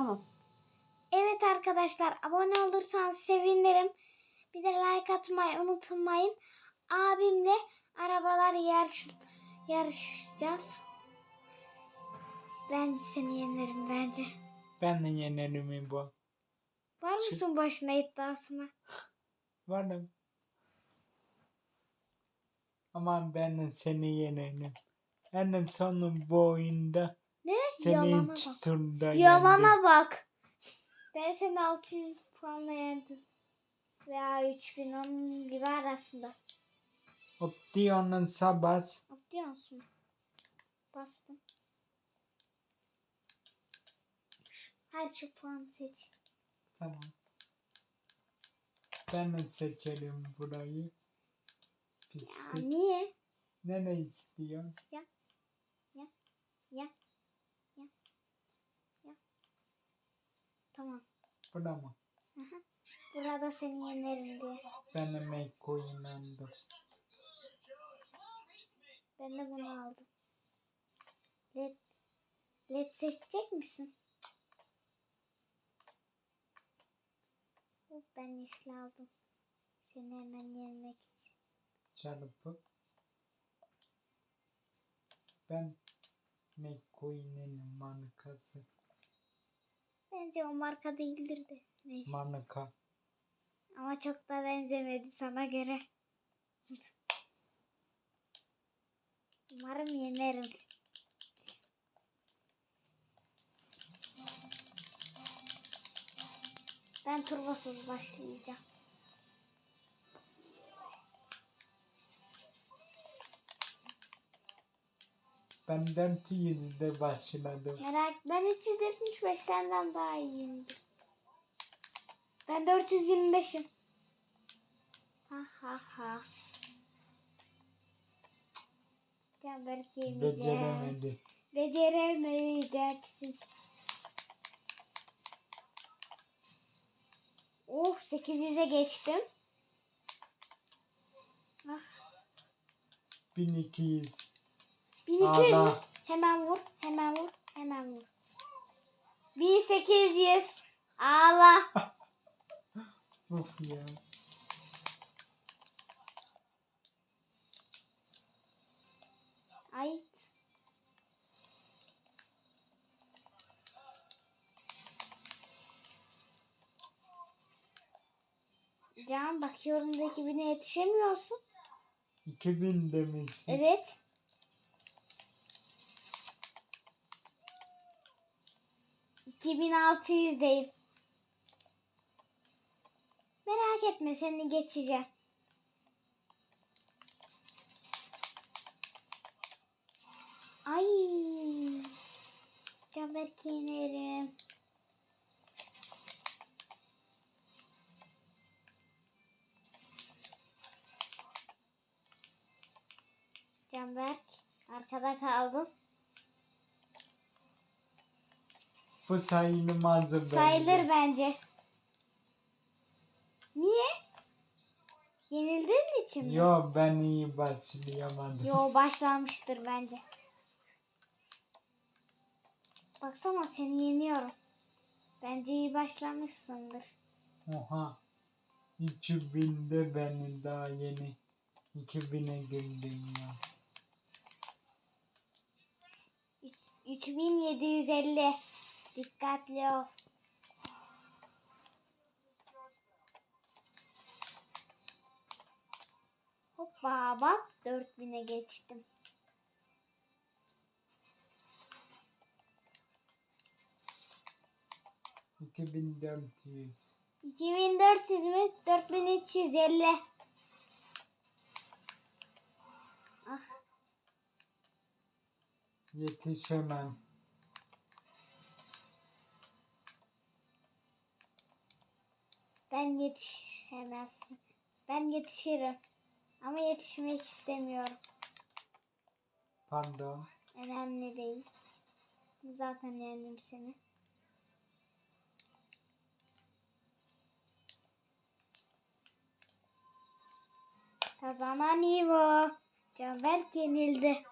Tamam. Evet arkadaşlar abone olursanız sevinirim. Bir de like atmayı unutmayın. Abimle arabalar yarış yarışacağız. Ben seni yenerim bence. Ben de yenerim bu. Var mısın başına iddiasına? Varım. Ama ben de seni yenerim. En sonu bu oyunda Ne? seni Yalana ilk bak. Yalana bak. Ben seni 600 puanla yendim. Veya 3000 onun gibi arasında. Option'un sabas. Atlıyor musun? Bastım. Her şu puanı seç. Tamam. Ben de seçelim burayı. Ya Pislik. niye? Nereye istiyor? Ya. Ya. Ya. Tamam. Bura mı? Aha. Burada seni yenerim diye. Ben de Mekko inandım. Ben de bunu aldım. Led, led seçecek misin? Ben yeşil aldım. Seni hemen yenmek için. Çarpı. Ben McQueen'in markası. Bence o marka değildir de. Neyse. Marka. Ama çok da benzemedi sana göre. Umarım yenerim. Ben turbosuz başlayacağım. Ben 400'de başladım. Merak ben 375 senden daha iyiyimdir. Ben 425'im. Ha ha ha. Can belki. Beceremedi. Beceremeyeceksin. Of 800'e geçtim. Ah, 1200. 1200 mü? Allah. Hemen vur, hemen vur, hemen vur. 1800. Allah. Uf ya. Ay. Can bakıyorum da 2000'e yetişemiyorsun. 2000 demişsin. Evet. İki bin altı yüzdeyim. Merak etme seni geçeceğim. Ay. Canberk yenerim. Canberk arkada kaldın. Bu sayılmaz bence. Sayılır bence. Niye? Yenildiğin için mi? Yo ben iyi başlayamadım. Yo başlamıştır bence. Baksana seni yeniyorum. Bence iyi başlamışsındır. Oha. 2000'de beni daha yeni 2000'e girdim ya. Üç- 3750. Dikkatli ol. Hoppa bak 4000'e geçtim. İki bin dört yüz. 2400 mü? 4350. Ah Yetişemem. Ben yetişemezsin. Ben yetişirim. Ama yetişmek istemiyorum. Pardon. Önemli değil. Zaten yendim seni. Kazanan İvo. Canberk yenildi.